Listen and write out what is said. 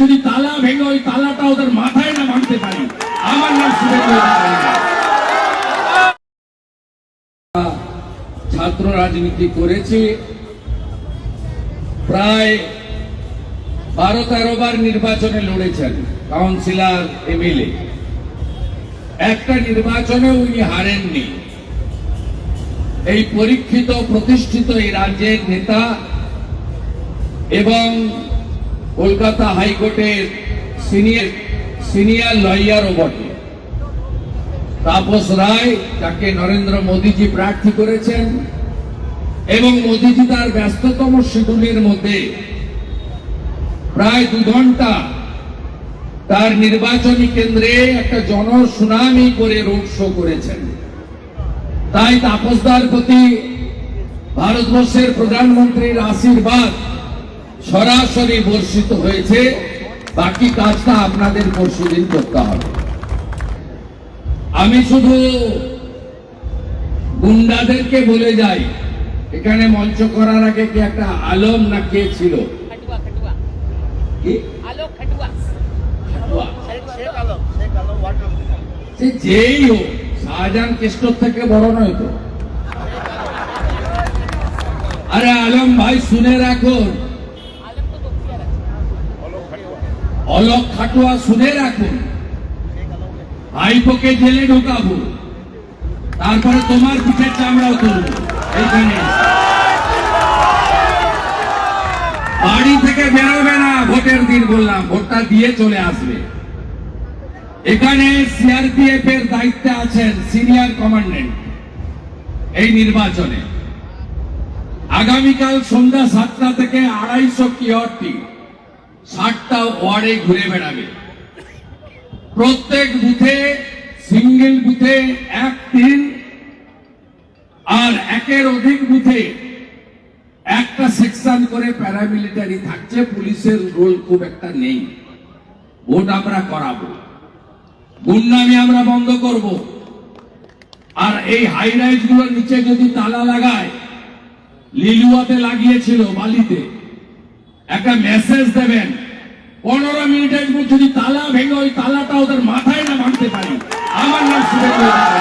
যদি তালা ভেঙে, ওই তালাটা ওদের মাথায় না ভাঙতে পারি। আমার নাম শুভেন্দু ছাত্র রাজনীতি করেছি। প্রায় বারো তেরো বার নির্বাচনে লড়েছেন কাউন্সিলর, এমএলএ। একটা নির্বাচনে উনি হারেননি। এই পরীক্ষিত, প্রতিষ্ঠিত এই রাজ্যের নেতা এবং কলকাতা হাইকোর্টের সিনিয়র সিনিয়র লয়ারও বটে। তাপস রায় যাকে নরেন্দ্র মোদীজি প্রার্থী করেছেন এবং মোদীজি তার ব্যস্ততম শিডিউলের মধ্যে প্রায় দু ঘণ্টা তার নির্বাচনী কেন্দ্রে একটা জনশুনানি করে রোড শো করেছেন। তাই তাপসদার প্রতি ভারতবর্ষের প্রধানমন্ত্রীর আশীর্বাদ সরাসরি বর্ষিত হয়েছে। বাকি কাজটা আপনাদের পরশুদিন করতে হবে। আমি শুধু গুন্ডাদেরকে বলে যাই এখানে মঞ্চ করার আগে কি একটা আলম না কে ছিল? যেই হোক শাহজাহান কৃষ্ণর থেকে বড় নয় তো। আরে আলম ভাই শুনে রাখুন অলক খাটুয়া শুনে রাখুন। আলম জেলে ঢোকাবো। তারপরে তোমার পিঠের চামড়াও তুলবো। এইখানে। বাড়ি থেকে বেরোবে না, ভোটের দিন বললাম। ভোটটা দিয়ে চলে আসবে। এখানে সিআরপিএফ এর দায়িত্বে আছেন সিনিয়র কমান্ডেন্ট এই নির্বাচনে। আগামীকাল সন্ধ্যা সাতটা থেকে আড়াইশো কিয়রটি। ষাটটা ওয়ার্ডে ঘুরে বেড়াবে। প্রত্যেক বুথে, সিঙ্গেল বুথে এক তিন, আর একের অধিক বুথে একটা সেকশন করে প্যারামিলিটারি থাকছে, পুলিশের রোল খুব একটা নেই। ভোট আমরা করাবো। গুন্ডামি আমরা বন্ধ করব। আর এই হাই রাইজগুলোর নিচে যদি তালা লাগায়, লিলুয়াতে লাগিয়েছিল বালিতে একটা মেসেজ দেবেন পনেরো মিনিটের যদি তালা ভেঙে ওই তালাটা ওদের মাথায় না ভাঙতে পারি আমার নাম শুভেন্দু।